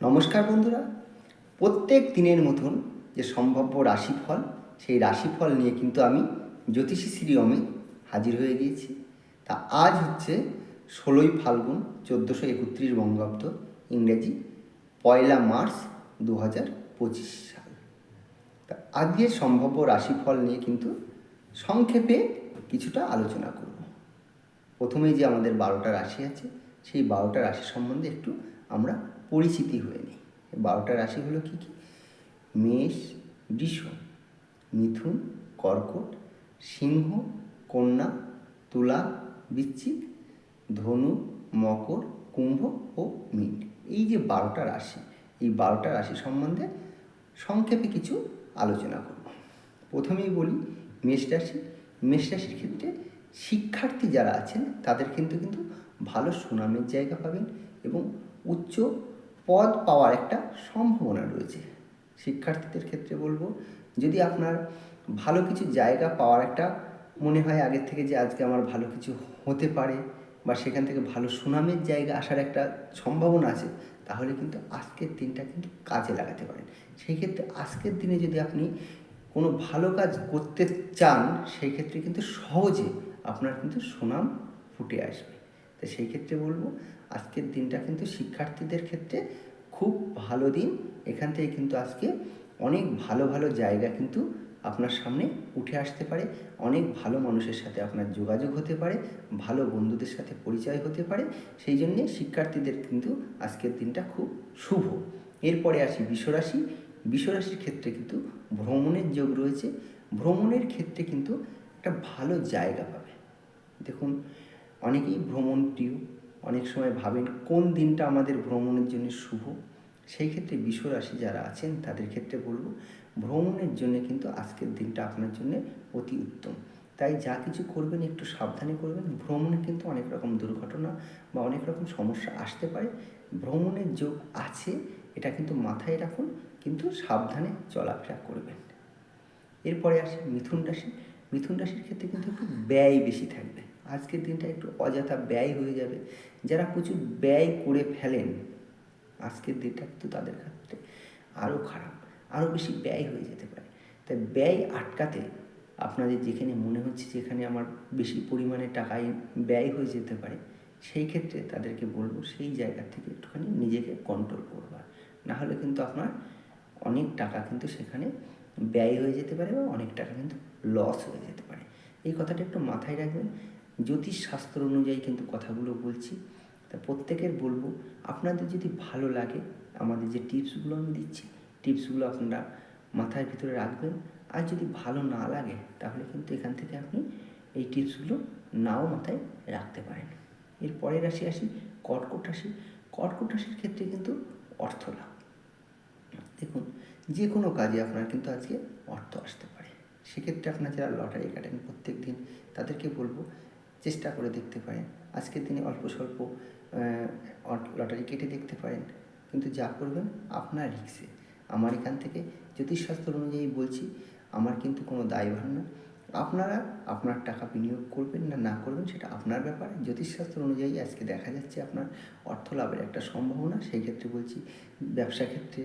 নমস্কার বন্ধুরা। প্রত্যেক দিনের মতন যে সম্ভাব্য রাশিফল, সেই রাশিফল নিয়ে কিন্তু আমি জ্যোতিষী শ্রী অমিত হাজির হয়ে গিয়েছি। তা আজ হচ্ছে ষোলোই ফাল্গুন চোদ্দোশো একত্রিশ বঙ্গাব্দ, ইংরেজি পয়লা মার্চ দু হাজার পঁচিশ সাল। তা আজকের সম্ভাব্য রাশিফল নিয়ে কিন্তু সংক্ষেপে কিছুটা আলোচনা করব। প্রথমেই যে আমাদের বারোটা রাশি আছে, সেই বারোটা রাশি সম্বন্ধে একটু আমরা পরিচিতি হয়ে নিই। বারোটা রাশি হলো কী কী? মেষ, বৃষ, মিথুন, কর্কট, সিংহ, কন্যা, তুলা বৃশ্চিক ধনু, মকর, কুম্ভ ও মীন। এই যে বারোটা রাশি, এই বারোটা রাশি সম্বন্ধে সংক্ষেপে কিছু আলোচনা করব। প্রথমেই বলি, মেষ রাশি। মেষ রাশির ক্ষেত্রে শিক্ষার্থী যারা আছেন, তাদের কিন্তু কিন্তু ভালো সুনামের জায়গা পাবেন এবং উচ্চ পদ পাওয়ার একটা সম্ভাবনা রয়েছে। শিক্ষার্থীদের ক্ষেত্রে বলব, যদি আপনার ভালো কিছু জায়গা পাওয়ার একটা মনে হয় আগের থেকে যে আজকে আমার ভালো কিছু হতে পারে বা সেখান থেকে ভালো সুনামের জায়গা আসার একটা সম্ভাবনা আছে, তাহলে কিন্তু আজকের দিনটা কিন্তু কাজে লাগাতে পারেন। সেই ক্ষেত্রে আজকের দিনে যদি আপনি কোনো ভালো কাজ করতে চান সেই ক্ষেত্রে কিন্তু সহজে আপনার কিন্তু সুনাম ফুটে আসবে। তো সেই ক্ষেত্রে বলব আজকের দিনটা কিন্তু শিক্ষার্থীদের ক্ষেত্রে খুব ভালো দিন। এখান থেকে কিন্তু আজকে অনেক ভালো ভালো জায়গা কিন্তু আপনার সামনে উঠে আসতে পারে। অনেক ভালো মানুষের সাথে আপনার যোগাযোগ হতে পারে, ভালো বন্ধুদের সাথে পরিচয় হতে পারে। সেই জন্যে শিক্ষার্থীদের কিন্তু আজকের দিনটা খুব শুভ। এরপরে আসি বিশ্বরাশি। বিশ্বরাশির ক্ষেত্রে কিন্তু ভ্রমণের যোগ রয়েছে। ভ্রমণের ক্ষেত্রে কিন্তু একটা ভালো জায়গা পাবে। দেখুন, অনেকেই ভ্রমণ প্রিয় অনেক সময় ভাবেন কোন দিনটা আমাদের ভ্রমণের জন্য শুভ? সেই ক্ষেত্রে বিশ্বরাশি যারা আছেন, তাদের ক্ষেত্রে বলব ভ্রমণের জন্য কিন্তু আজকের দিনটা আপনার জন্য অতি উত্তম। তাই যা কিছু করবেন, একটু সাবধানে করবেন। ভ্রমণে কিন্তু অনেক রকম দুর্ঘটনা বা অনেক রকম সমস্যা আসতে পারে। ভ্রমণের যোগ আছে, এটা কিন্তু মাথায় রাখুন, কিন্তু সাবধানে চলাফেরা করবেন। এরপরে আসে মিথুন রাশি। মিথুন রাশির ক্ষেত্রে কিন্তু একটু ব্যয় বেশি থাকবে আজকের দিনটা একটু অযথা ব্যয় হয়ে যাবে। যারা প্রচুর ব্যয় করে ফেলেন, আজকের দিনটা কিন্তু তাদের ক্ষেত্রে আরও খারাপ আরও বেশি ব্যয় হয়ে যেতে পারে। তাই ব্যয় আটকাতে আপনাদের যেখানে মনে হচ্ছে যেখানে আমার বেশি পরিমাণে টাকায় ব্যয় হয়ে যেতে পারে, সেই ক্ষেত্রে তাদেরকে বলব সেই জায়গা থেকে একটুখানি নিজেকে কন্ট্রোল করবার না হলে কিন্তু আপনার অনেক টাকা কিন্তু সেখানে ব্যয় হয়ে যেতে পারে বা অনেক টাকা কিন্তু লস হয়ে যেতে পারে। এই কথাটা একটু মাথায় রাখবেন। জ্যোতিষ শাস্ত্র অনুযায়ী কিন্তু কথাগুলো বলছি। তা প্রত্যেকের বলব, আপনাদের যদি ভালো লাগে, আমাদের যে টিপসগুলো আমি দিচ্ছি, টিপসগুলো আপনারা মাথার ভিতরে রাখবেন। আর যদি ভালো না লাগে, তাহলে কিন্তু এখান থেকে আপনি এই টিপসগুলো নাও মাথায় রাখতে পারেন। এর পরের রাশি আসি, কর্কট রাশি। কর্কট রাশির ক্ষেত্রে কিন্তু অর্থ লাভ। দেখুন, যে কোনো কাজে আপনার কিন্তু আজকে অর্থ আসতে পারে। সেক্ষেত্রে আপনার যারা লটারি কাটেন প্রত্যেক দিন তাদেরকে বলব চেষ্টা করে দেখতে পারেন। আজকের দিনে অল্প স্বল্প লটারি কেটে দেখতে পারেন। কিন্তু যা করবেন আপনার রিক্সে। আমার এখান থেকে জ্যোতিষশাস্ত্র অনুযায়ী বলছি, আমার কিন্তু কোনো দায়ভার না। আপনারা আপনার টাকা বিনিয়োগ করবেন না না করবেন সেটা আপনার ব্যাপার। জ্যোতিষশাস্ত্র অনুযায়ী আজকে দেখা যাচ্ছে আপনার অর্থ লাভের একটা সম্ভাবনা। সেই ক্ষেত্রে বলছি, ব্যবসা ক্ষেত্রে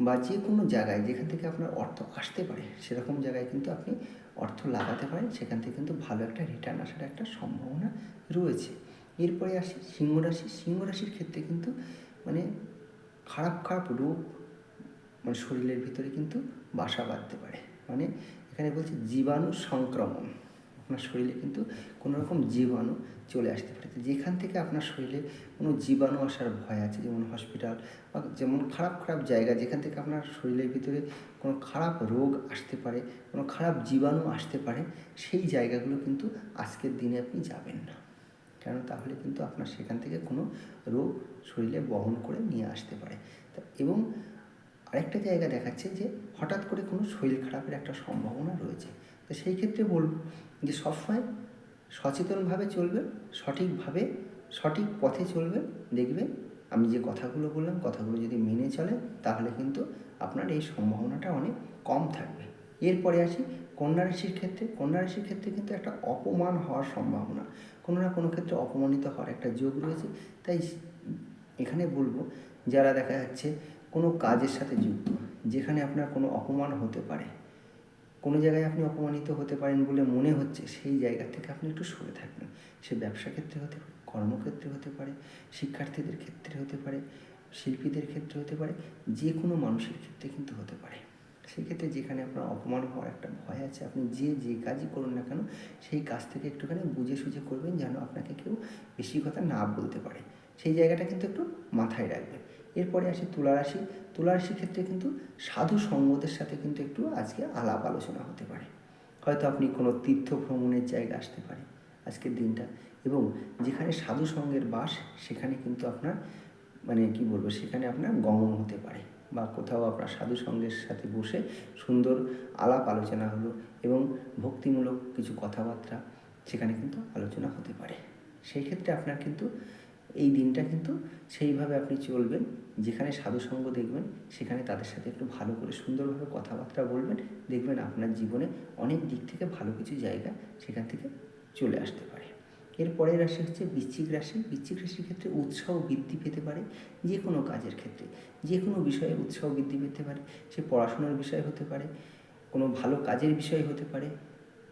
বা যে কোনো জায়গায় যেখান থেকে আপনার অর্থ আসতে পারে, সেরকম জায়গায় কিন্তু আপনি অর্থ লাগাতে পারেন, সেখান থেকে কিন্তু ভালো একটা রিটার্ন আসার একটা সম্ভাবনা রয়েছে। এরপরে আসি সিংহ রাশি। রাশির ক্ষেত্রে কিন্তু মানে খারাপ খারাপ রোগ মানে শরীরের ভিতরে কিন্তু বাসা বাঁধতে পারে। মানে এখানে বলছে জীবাণু সংক্রমণ। আপনার শরীরে কিন্তু কোনো রকম জীবাণু চলে আসতে পারে। যেখান থেকে আপনার শরীরে কোনো জীবাণু আসার ভয় আছে, যেমন হসপিটাল বা যেমন খারাপ খারাপ জায়গা, যেখান থেকে আপনার শরীরের ভিতরে কোনো খারাপ রোগ আসতে পারে, কোনো খারাপ জীবাণু আসতে পারে, সেই জায়গাগুলো কিন্তু আজকের দিনে আপনি যাবেন না। কেন? তাহলে কিন্তু আপনার সেখান থেকে কোনো রোগ শরীরে বহন করে নিয়ে আসতে পারে। এবং আরেকটা জায়গা দেখাচ্ছে যে হঠাৎ করে কোনো শরীর খারাপের একটা সম্ভাবনা রয়েছে। তো সেই ক্ষেত্রে বলব যে সবসময় সচেতনভাবে চলবেন সঠিকভাবে, সঠিক পথে চলবেন দেখবেন আমি যে কথাগুলো বললাম, কথাগুলো যদি মেনে চলে, তাহলে কিন্তু আপনার এই সম্ভাবনাটা অনেক কম থাকবে। এরপরে আসি, কন্যা রাশির ক্ষেত্রে। কন্যা রাশির ক্ষেত্রে কিন্তু একটা অপমান হওয়ার সম্ভাবনা। কোনো না কোনো ক্ষেত্রে অপমানিত হওয়ার একটা যোগ রয়েছে। তাই এখানে বলব, যারা দেখা যাচ্ছে কোনো কাজের সাথে যুক্ত, যেখানে আপনার কোনো অপমান হতে পারে কোনো জায়গায় আপনি অপমানিত হতে পারেন বলে মনে হচ্ছে, সেই জায়গা থেকে আপনি একটু সরে থাকবেন সে ব্যবসা ক্ষেত্রে হতে পারে, কর্মক্ষেত্রে হতে পারে, শিক্ষার্থীদের ক্ষেত্রে হতে পারে, শিল্পীদের ক্ষেত্রে হতে পারে, যে কোনো মানুষের ক্ষেত্রে কিন্তু হতে পারে। সেক্ষেত্রে যেখানে আপনার অপমান হওয়ার একটা ভয় আছে, আপনি যে যে কাজই করুন না কেন, সেই কাজ থেকে একটুখানি বুঝে সুঝে করবেন যেন আপনাকে কেউ বেশি কথা না বলতে পারে। সেই জায়গাটা কিন্তু একটু মাথায় রাখবেন। এরপরে আসি তুলা রাশি তুলা রাশির ক্ষেত্রে কিন্তু সাধু সঙ্গতের সাথে কিন্তু একটু আজকে আলাপ আলোচনা হতে পারে। হয়তো আপনি কোনো তীর্থ ভ্রমণের জায়গা আসতে পারে আজকের দিনটা। এবং যেখানে সাধু সঙ্গের বাস, সেখানে কিন্তু আপনার মানে কি বলব, সেখানে আপনার গমন হতে পারে। বা কোথাও আপনার সাধু সঙ্গের সাথে বসে সুন্দর আলাপ আলোচনা হলো এবং ভক্তিমূলক কিছু কথাবার্তা, সেখানে কিন্তু আলোচনা হতে পারে। সেই ক্ষেত্রে আপনার কিন্তু এই দিনটা কিন্তু সেইভাবে আপনি চলবেন, যেখানে সাধুসঙ্গ দেখবেন, সেখানে তাদের সাথে একটু ভালো করে সুন্দরভাবে কথাবার্তা বলবেন, দেখবেন আপনার জীবনে অনেক দিক থেকে ভালো কিছু জায়গা সেখান থেকে চলে আসতে পারে। এরপরের রাশি হচ্ছে বৃশ্চিক রাশি। বৃশ্চিক রাশির ক্ষেত্রে উৎসাহ বৃদ্ধি পেতে পারে, যে কোনো কাজের ক্ষেত্রে, যে কোনো বিষয়ে উৎসাহ বৃদ্ধি পেতে পারে, সে পড়াশোনার বিষয় হতে পারে, কোনো ভালো কাজের বিষয় হতে পারে,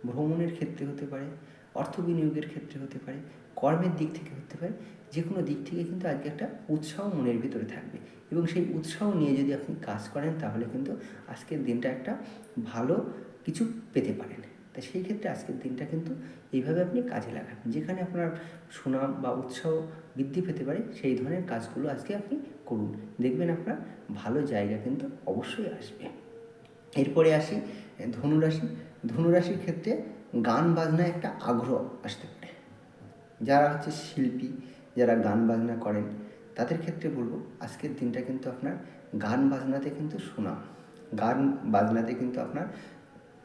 ভ্রমণের ক্ষেত্রে হতে পারে, অর্থ বিনিয়োগের ক্ষেত্রে হতে পারে কর্মের দিক থেকে হতে পারে যে কোনো দিক থেকে কিন্তু আজকে একটা উৎসাহ মনের ভিতরে থাকবে। এবং সেই উৎসাহ নিয়ে যদি আপনি কাজ করেন, তাহলে কিন্তু আজকের দিনটা একটা ভালো কিছু পেতে পারেন। তা সেই ক্ষেত্রে আজকের দিনটা কিন্তু এইভাবে আপনি কাজে লাগান। যেখানে আপনার সুনাম বা উৎসাহ বৃদ্ধি পেতে পারে, সেই ধরনের কাজগুলো আজকে আপনি করুন। দেখবেন আপনার ভালো জায়গা কিন্তু অবশ্যই আসবে। এরপরে আসি, ধনুরাশি। ধনুরাশির ক্ষেত্রে গান বাজনায় একটা আগ্রহ আসতে পারে। যারা হচ্ছে শিল্পী, যারা গান বাজনা করেন, তাদের ক্ষেত্রে বলব আজকের দিনটা কিন্তু আপনার গান বাজনাতে কিন্তু সুনাম। গান বাজনাতে কিন্তু আপনার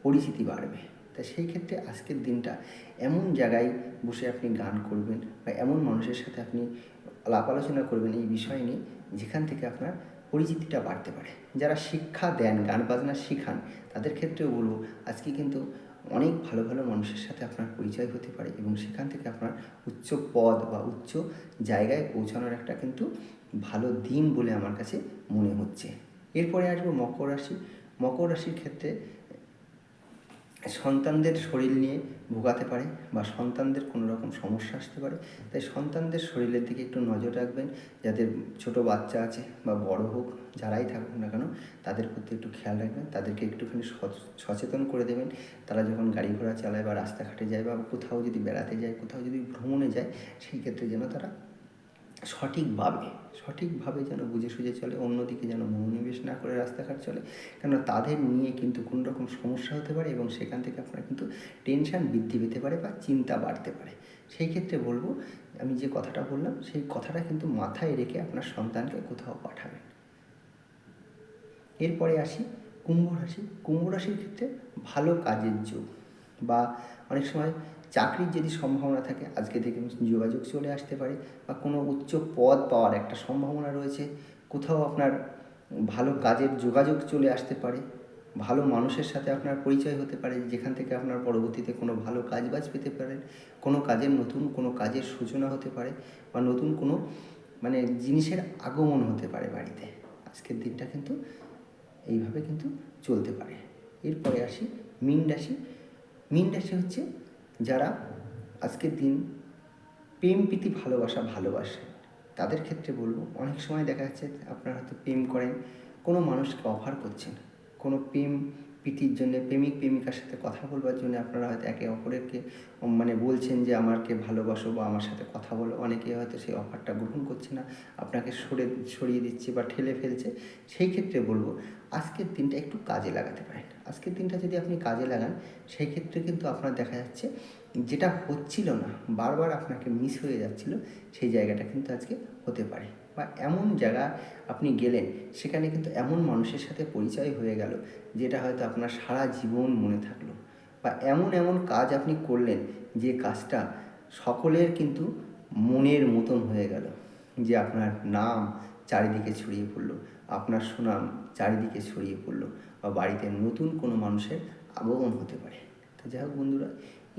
পরিচিতি বাড়বে। তা সেই ক্ষেত্রে আজকের দিনটা এমন জায়গায় বসে আপনি গান করবেন বা এমন মানুষের সাথে আপনি আলাপ আলোচনা করবেন এই বিষয় নিয়ে, যেখান থেকে আপনার পরিচিতিটা বাড়তে পারে। যারা শিক্ষা দেন, গান বাজনা শেখান, তাদের ক্ষেত্রেও বলব আজকে কিন্তু অনেক ভালো ভালো মানুষের সাথে আপনার পরিচয় হতে পারে এবং সেখান থেকে আপনার উচ্চ পদ বা উচ্চ জায়গায় পৌঁছানোর একটা কিন্তু ভালো দিন বলে আমার কাছে মনে হচ্ছে। এরপরে আসব মকর রাশি। মকর রাশির ক্ষেত্রে সন্তানদের শরীর নিয়ে ভোগাতে পারে বা সন্তানদের কোনো রকম সমস্যা আসতে পারে। তাই সন্তানদের শরীরের দিকে একটু নজর রাখবেন। যাদের ছোট বাচ্চা আছে বা বড় হোক, যারাই থাকুক না কেন, তাদের প্রতি একটু খেয়াল রাখবেন। তাদেরকে একটুখানি সচ- সচেতন করে দেবেন। তারা যখন গাড়ি ঘোড়া চালায় বা রাস্তাঘাটে যায় বা কোথাও যদি বেড়াতে যায়, কোথাও যদি ভ্রমণে যায়, সেই ক্ষেত্রে যেন তারা সঠিকভাবে সঠিকভাবে যেন বুঝে সুঝে চলে, অন্যদিকে যেন মনোনিবেশ না করে রাস্তাঘাট চলে কেন তাদের নিয়ে কিন্তু কোনো রকম সমস্যা হতে পারে এবং সেখান থেকে আপনার কিন্তু টেনশান বৃদ্ধি পেতে পারে বা চিন্তা বাড়তে পারে। সেই ক্ষেত্রে বলব, আমি যে কথাটা বললাম, সেই কথাটা কিন্তু মাথায় রেখে আপনার সন্তানকে কোথাও পাঠাবেন। এরপরে আসি, কুম্ভ রাশি। কুম্ভ রাশির ক্ষেত্রে ভালো কাজের যোগ বা অনেক সময় চাকরির যদি সম্ভাবনা থাকে, আজকে থেকে যোগাযোগ চলে আসতে পারে বা কোনো উচ্চ পদ পাওয়ার একটা সম্ভাবনা রয়েছে, কোথাও আপনার ভালো কাজের যোগাযোগ চলে আসতে পারে, ভালো মানুষের সাথে আপনার পরিচয় হতে পারে, যেখান থেকে আপনার পরবর্তীতে কোনো ভালো কাজ বাজ পেতে পারেন কোনো কাজের নতুন কোনো কাজের সূচনা হতে পারে বা নতুন কোনো মানে জিনিসের আগমন হতে পারে বাড়িতে। আজকের দিনটা কিন্তু এইভাবে কিন্তু চলতে পারে। এরপরে আসি, মিন রাশি। মিন রাশি হচ্ছে যারা আজকের দিন প্রেম প্রীতি ভালোবাসা ভালোবাসে, তাদের ক্ষেত্রে বলব, অনেক সময় দেখা যাচ্ছে আপনারা হয়তো প্রেম করেন, কোনো মানুষকে অফার করছেন কোনো প্রেম প্রীতির জন্য, প্রেমিক, প্রেমিকার সাথে কথা বলবার জন্য আপনারা হয়তো একে অপরেরকে মানে বলছেন যে আমাকে ভালোবাসো বা আমার সাথে কথা বলো। অনেকে হয়তো সেই অফারটা গ্রহণ করছে না, আপনাকে সরে, সরিয়ে দিচ্ছে বা ঠেলে ফেলছে। সেই ক্ষেত্রে বলব, আজকের দিনটা একটু কাজে লাগাতে পারেন। আজকের দিনটা যদি আপনি কাজে লাগান, সেই ক্ষেত্রে কিন্তু আপনার দেখা যাচ্ছে যেটা হচ্ছিল না, বারবার আপনাকে মিস হয়ে যাচ্ছিল, সেই জায়গাটা কিন্তু আজকে হতে পারে। বা এমন জায়গা আপনি গেলেন, সেখানে কিন্তু এমন মানুষের সাথে পরিচয় হয়ে গেল, যেটা হয়তো আপনার সারা জীবন মনে থাকল। বা এমন এমন কাজ আপনি করলেন, যে কাজটা সকলের কিন্তু মনের মতন হয়ে গেল, যে আপনার নাম চারিদিকে ছড়িয়ে পড়ল, আপনার সুনাম চারিদিকে ছড়িয়ে পড়ল, বা বাড়িতে নতুন কোনো মানুষের আগমন হতে পারে। তো যাই হোক বন্ধুরা,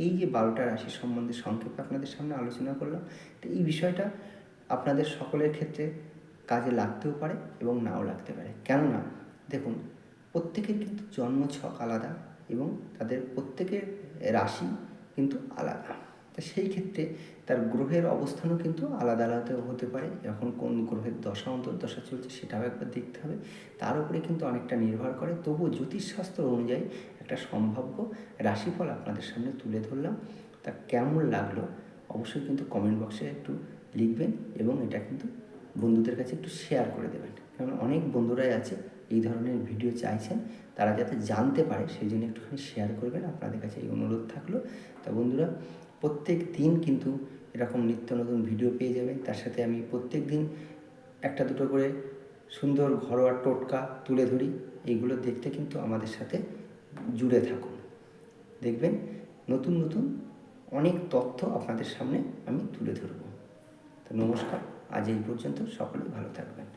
এই যে বারোটা রাশি সম্বন্ধে সংক্ষেপে আপনাদের সামনে আলোচনা করলাম, তো এই বিষয়টা আপনাদের সকলের ক্ষেত্রে কাজে লাগতেও পারে এবং নাও লাগতে পারে। কেননা, দেখুন, প্রত্যেকের কিন্তু জন্ম ছক আলাদা এবং তাদের প্রত্যেকের রাশি কিন্তু আলাদা। তা সেই ক্ষেত্রে তার গ্রহের অবস্থানও কিন্তু আলাদা আলাদা হতে পারে। এখন কোন গ্রহের দশা, অন্তর্দশা চলছে সেটাও একবার দেখতে হবে। তার উপরে কিন্তু অনেকটা নির্ভর করে। তবুও জ্যোতিষশাস্ত্র অনুযায়ী একটা সম্ভাব্য রাশিফল আপনাদের সামনে তুলে ধরলাম। তা কেমন লাগল? অবশ্যই কিন্তু কমেন্ট বক্সে একটু লিখবেন এবং এটা কিন্তু বন্ধুদের কাছে একটু শেয়ার করে দেবেন। কারণ অনেক বন্ধুরাই আছে, এই ধরনের ভিডিও চাইছেন, তারা যাতে জানতে পারে, সেই জন্য একটুখানি শেয়ার করবেন, আপনাদের কাছে এই অনুরোধ থাকল। তা বন্ধুরা, প্রত্যেক দিন কিন্তু এরকম নিত্য নতুন ভিডিও পেয়ে যাবেন, তার সাথে আমি প্রত্যেক দিন একটা দুটো করে সুন্দর ঘরোয়া টোটকা তুলে ধরি, এইগুলো দেখতে কিন্তু আমাদের সাথে জুড়ে থাকুন। দেখবেন নতুন নতুন অনেক তথ্য আপনাদের সামনে আমি তুলে ধরব। তো নমস্কার। আজ এই পর্যন্ত সকলে ভালো থাকবেন।